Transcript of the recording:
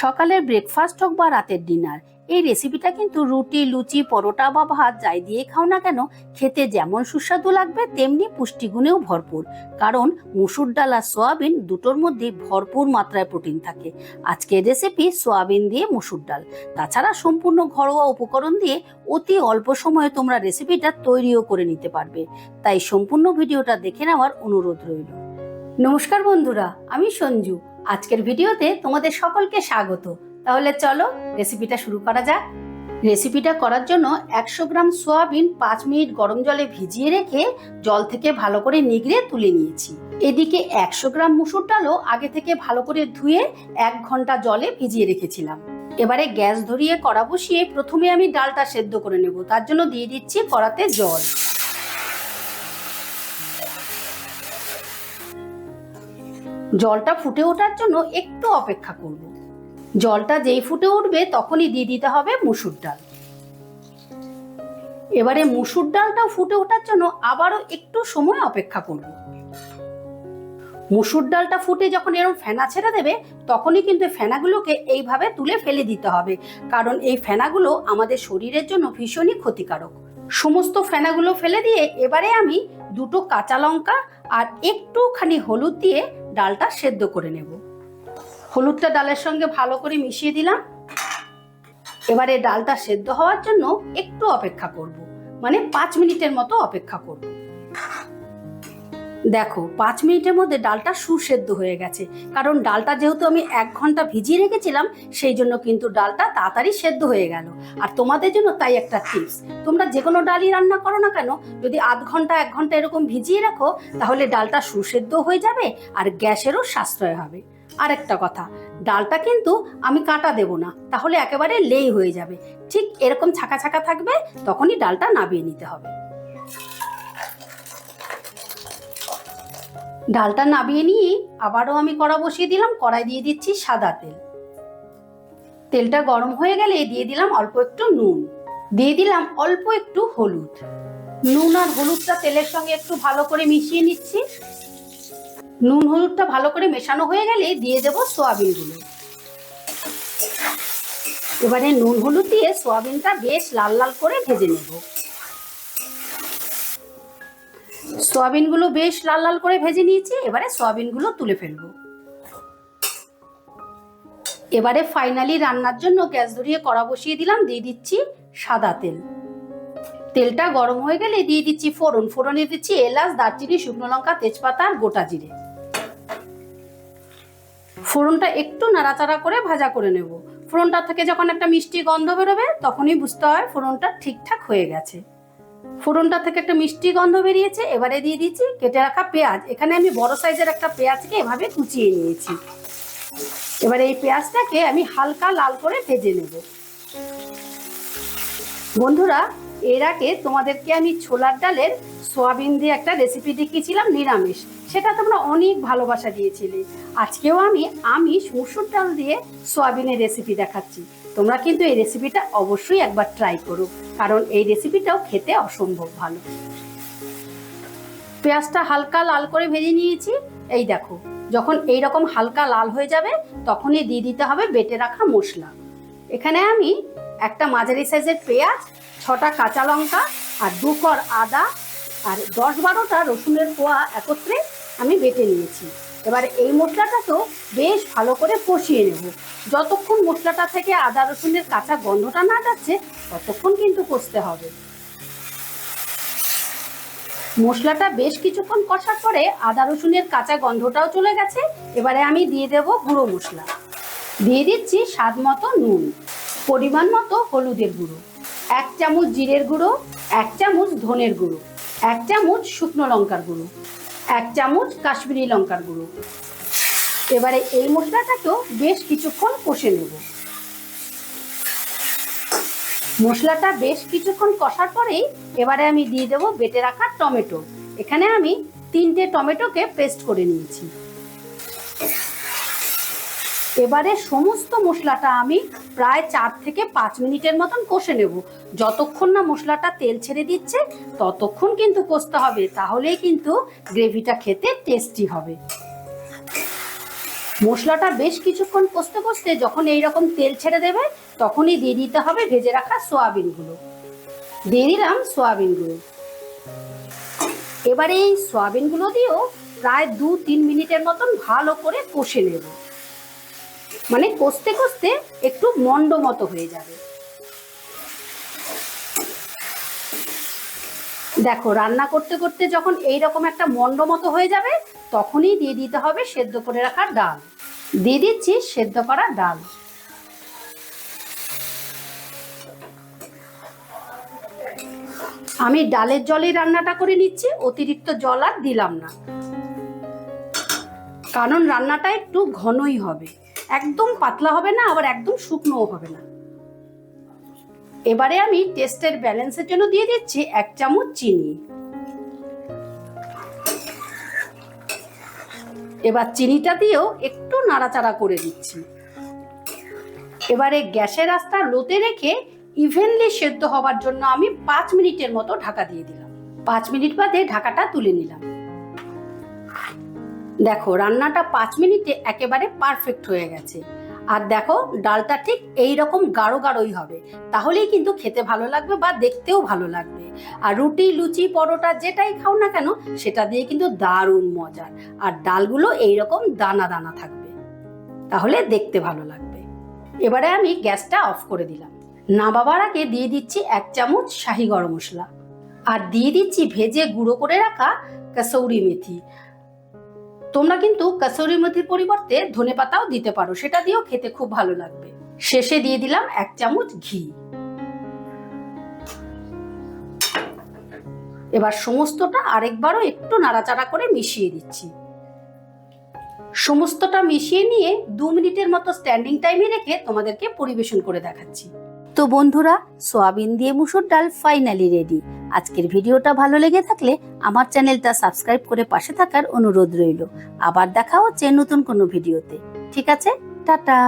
সকালের ব্রেকফাস্ট হোক বা রাতের ডিনার এই রেসিপিটা কিন্তু রুটি, লুচি, পরোটা বা ভাত যাই দিয়ে খাও না কেন, খেতে যেমন সুস্বাদু লাগবে, তেমনি পুষ্টিগুণেও ভরপুর। কারণ মুসুর ডাল আর সোয়াবিন দুটোর মধ্যে ভরপুর মাত্রায় প্রোটিন থাকে। আজকের রেসিপি সোয়াবিন দিয়ে মুসুর ডাল। তাছাড়া সম্পূর্ণ ঘরোয়া উপকরণ দিয়ে অতি অল্প সময়ে তোমরা রেসিপিটা তৈরিও করে নিতে পারবে। তাই সম্পূর্ণ ভিডিওটা দেখে নেওয়ার অনুরোধ রইল। নমস্কার বন্ধুরা, আমি সঞ্জু। আজকের ভিডিওতে তোমাদের সকলকে স্বাগত। তাহলে চলো রেসিপিটা শুরু করা যাক। রেসিপিটা করার জন্য একশো গ্রাম সোয়াবিন পাঁচ মিনিট গরম জলে ভিজিয়ে রেখে জল থেকে ভালো করে নিগড়ে তুলে নিয়েছি। এদিকে একশো গ্রাম মুসুর ডালও আগে থেকে ভালো করে ধুয়ে এক ঘণ্টা জলে ভিজিয়ে রেখেছিলাম। এবারে গ্যাস ধরিয়ে কড়া বসিয়ে প্রথমে আমি ডালটা সেদ্ধ করে নেব। তার জন্য দিয়ে দিচ্ছি কড়াতে জল। জলটা ফুটে ওঠার জন্য একটু অপেক্ষা করব। জলটা যেই ফুটে উঠবে তখনই দিয়ে দিতে হবে মুসুর ডাল। এবারে মুসুর ডালটাও ফুটে ওঠার জন্য আবারও একটু সময় অপেক্ষা করব। মুসুর ডালটা ফুটে যখন এরকম ফেনা ছেড়ে দেবে, তখনই কিন্তু ফেনাগুলোকে এইভাবে তুলে ফেলে দিতে হবে। কারণ এই ফেনাগুলো আমাদের শরীরের জন্য ভীষণই ক্ষতিকারক। সমস্ত ফেনাগুলো ফেলে দিয়ে এবারে আমি দুটো কাঁচা লঙ্কা আর একটুখানি হলুদ দিয়ে ডালটা সেদ্ধ করে নেব। হলুদটা ডালের সঙ্গে ভালো করে মিশিয়ে দিলাম। এবারে ডালটা সেদ্ধ হওয়ার জন্য একটু অপেক্ষা করব। মানে পাঁচ মিনিটের মতো অপেক্ষা করব। দেখো, পাঁচ মিনিটের মধ্যে ডালটা সুসেদ্ধ হয়ে গেছে। কারণ ডালটা যেহেতু আমি এক ঘণ্টা ভিজিয়ে রেখেছিলাম, সেই জন্য কিন্তু ডালটা তাড়াতাড়ি সেদ্ধ হয়ে গেল। আর তোমাদের জন্য তাই একটা টিপস তোমরা যে কোনো ডালই রান্না করো না কেন, যদি আধ ঘণ্টা, এক ঘণ্টা এরকম ভিজিয়ে রাখো, তাহলে ডালটা সুসেদ্ধ হয়ে যাবে আর গ্যাসেরও সাশ্রয় হবে। আর একটা কথা, ডালটা কিন্তু আমি কাটা দেব না, তাহলে একেবারে লেই হয়ে যাবে। ঠিক এরকম ছাকা ছাকা থাকবে, তখনই ডালটা নাবিয়ে নিতে হবে। ডালটা নাবিয়ে নিয়ে আবারও আমি কড়া বসিয়ে দিলাম কড়াই দিয়ে দিচ্ছি সাদা তেল। তেলটা গরম হয়ে গেলে দিয়ে দিলাম অল্প একটু নুন। দিয়ে দিলাম অল্প একটু হলুদ। নুন আর হলুদটা তেলের সঙ্গে একটু ভালো করে মিশিয়ে নিচ্ছি। নুন হলুদটা ভালো করে মেশানো হয়ে গেলে দিয়ে দেব সোয়াবিনগুলো। এবারে নুন হলুদ দিয়ে সোয়াবিনটা বেশ লাল লাল করে ভেজে নেব। সোয়াবিনগুলো বেশ লাল লাল করে ভেজে নিয়েছি, এবারে সোয়াবিনগুলো তুলে ফেলব। এবারে ফাইনালি রান্নার জন্য গ্যাস ধরিয়ে কড়া বসিয়ে দিলাম, দিয়ে দিচ্ছি সাদা তেল। তেলটা গরম হয়ে গেলে দিয়ে দিচ্ছি ফোড়ন। ফোড়নে দিচ্ছি এলাচ, দারচিনি, শুকনো লঙ্কা, তেজপাতা আর গোটা জিরে। ফোড়নটা একটু নাড়াচাড়া করে ভাজা করে নেব। ফোড়নটা থেকে যখন একটা মিষ্টি গন্ধ বেরোবে, তখনই বুঝতে হয় ফোড়নটা ঠিকঠাক হয়ে গেছে। ফোড়নটা থেকে একটা মিষ্টি গন্ধ বেরিয়েছে, এবারে দিয়ে দিচ্ছি কেটে রাখা পেঁয়াজ। এখানে আমি বড় সাইজের একটা পেঁয়াজকে এভাবে কুচিয়ে নিয়েছি। এবারে এই পেঁয়াজটাকে আমি হালকা লাল করে ভেজে নেব। বন্ধুরা, এর আগে তোমাদেরকে আমি ছোলার ডালের সোয়াবিন দিয়ে একটা রেসিপি দেখিয়েছিলাম, নিরামিষ। সেটা তোমরা অনেক ভালোবাসা দিয়েছিলে। আজকেও আমি আমি মুসুর ডাল দিয়ে সোয়াবিনের রেসিপি দেখাচ্ছি। তোমরা কিন্তু এই রেসিপিটা অবশ্যই একবার ট্রাই করো, কারণ এই রেসিপিটাও খেতে অসম্ভব ভালো। পেঁয়াজটা হালকা লাল করে ভেজে নিয়েছি। এই দেখো, যখন এই রকম হালকা লাল হয়ে যাবে, তখনই দিয়ে দিতে হবে বেটে রাখা মশলা। এখানে আমি একটা মাঝারি সাইজের পেঁয়াজ, ছটা কাঁচা লঙ্কা আর দু কর আদা আর দশ বারোটা রসুনের কোয়া একত্রে আমি বেটে নিয়েছি। এবার এই মশলাটা তো বেশ ভালো করে কষিয়ে নেব। যতক্ষণ মশলাটা থেকে আদা রসুনের কাঁচা গন্ধটা না যাচ্ছে, ততক্ষণ কিন্তু কষতে হবে। মশলাটা বেশ কিছুক্ষণ কষার পরে আদা রসুনের কাঁচা গন্ধটাও চলে গেছে। এবারে আমি দিয়ে দেব গুঁড়ো মশলা। দিয়ে দিচ্ছি স্বাদ মতো নুন, পরিমাণ মতো হলুদের গুঁড়ো, এক চামচ জিরের গুঁড়ো, এক চামচ ধনের গুঁড়ো, এক চামচ শুকনো লঙ্কার গুঁড়ো। এক চামচ কাশ্মীরি লঙ্কার গুঁড়ো। এবারে এই মশলাটাকেও বেশ কিছুক্ষণ কষে নেব। মশলাটা বেশ কিছুক্ষণ কষার পরেই এবারে আমি দিয়ে দেবো বেটে রাখা টমেটো। এখানে আমি তিনটে টমেটোকে পেস্ট করে নিয়েছি। এবারে সমস্ত মশলাটা আমি প্রায় চার থেকে পাঁচ মিনিটের মতন কষে নেব। যতক্ষণ না মশলাটা তেল ছেড়ে দিচ্ছে, ততক্ষণ কিন্তু কষতে হবে, তাহলেই কিন্তু গ্রেভিটা খেতে টেস্টি হবে। মশলাটা বেশ কিছুক্ষণ কষতে কষতে যখন এই রকম তেল ছেড়ে দেবে, তখনই দিয়ে দিতে হবে ভেজে রাখা সোয়াবিনগুলো। দিয়ে দিলাম সোয়াবিনগুলো। এবারে এই সোয়াবিনগুলো দিয়েও প্রায় দু তিন মিনিটের মতন ভালো করে কষে নেব। মানে কষতে কষতে একটু মন্ড মতো হয়ে যাবে। দেখো, রান্না করতে করতে যখন এই রকম একটা মন্ড মতো হয়ে যাবে, তখনই দিয়ে দিতে হবে সেদ্ধ করে রাখা ডাল। দিয়ে দিচ্ছি সেদ্ধ করা ডাল। আমি ডালের জলে রান্নাটা করে নিচ্ছি, অতিরিক্ত জল আর দিলাম না। কারণ রান্নাটা একটু ঘনই হবে। একদম পাতলা হবে না, আবার একদম শুকনোও হবে না। এবারে আমি টেস্টের ব্যালেন্সের জন্য দিয়ে দিচ্ছি এক চামচ চিনি। এবার চিনিটা দিয়েও একটু নাড়াচাড়া করে দিচ্ছি। এবারে গ্যাসের রাস্তা লোতে রেখে ইভেনলি সেদ্ধ হওয়ার জন্য আমি পাঁচ মিনিটের মতো ঢাকা দিয়ে দিলাম। পাঁচ মিনিট বাদে ঢাকাটা তুলে নিলাম। দেখো, রান্নাটা পাঁচ মিনিটে একেবারে পারফেক্ট হয়ে গেছে। আর দেখো, ডালটা ঠিক এই রকম গাঢ় গাঢ়ই হবে। তাহলেই কিন্তু খেতে ভালো লাগবে বা দেখতেও ভালো লাগবে। আর রুটি, লুচি, পরোটা যেটাই খাও না কেন, সেটা দিয়ে কিন্তু দারুণ মজার আর ডালগুলো এই রকম দানা দানা থাকবে। তাহলে দেখতে ভালো লাগবে। এবারে আমি গ্যাসটা অফ করে দিলাম। না বাবার আগে দিয়ে দিচ্ছি এক চামচ শাহি গরম মশলা। আর দিয়ে দিচ্ছি ভেজে গুঁড়ো করে রাখা কাসৌরি মেথি। তোমরা কিন্তু কাসৌরি মেথির পরিবর্তে ধনে পাতাও দিতে পারো। সেটা দিয়েও খেতে খুব ভালো লাগবে। শেষে দিয়ে দিলাম এক চামচ ঘি। এবার সমস্তটা আরেকবারও একটু নাড়াচাড়া করে মিশিয়ে দিচ্ছি। সমস্তটা মিশিয়ে নিয়ে দু মিনিটের মতো স্ট্যান্ডিং টাইমে রেখে তোমাদেরকে পরিবেশন করে দেখাচ্ছি। তো বন্ধুরা, সোয়াবিন দিয়ে মুসুর ডাল ফাইনালি রেডি আজকের ভিডিওটা ভালো লেগে থাকলে আমার চ্যানেলটা সাবস্ক্রাইব করে পাশে থাকার অনুরোধ রইল। আবার দেখা হচ্ছে নতুন কোনো ভিডিওতে। ঠিক আছে? টাটা!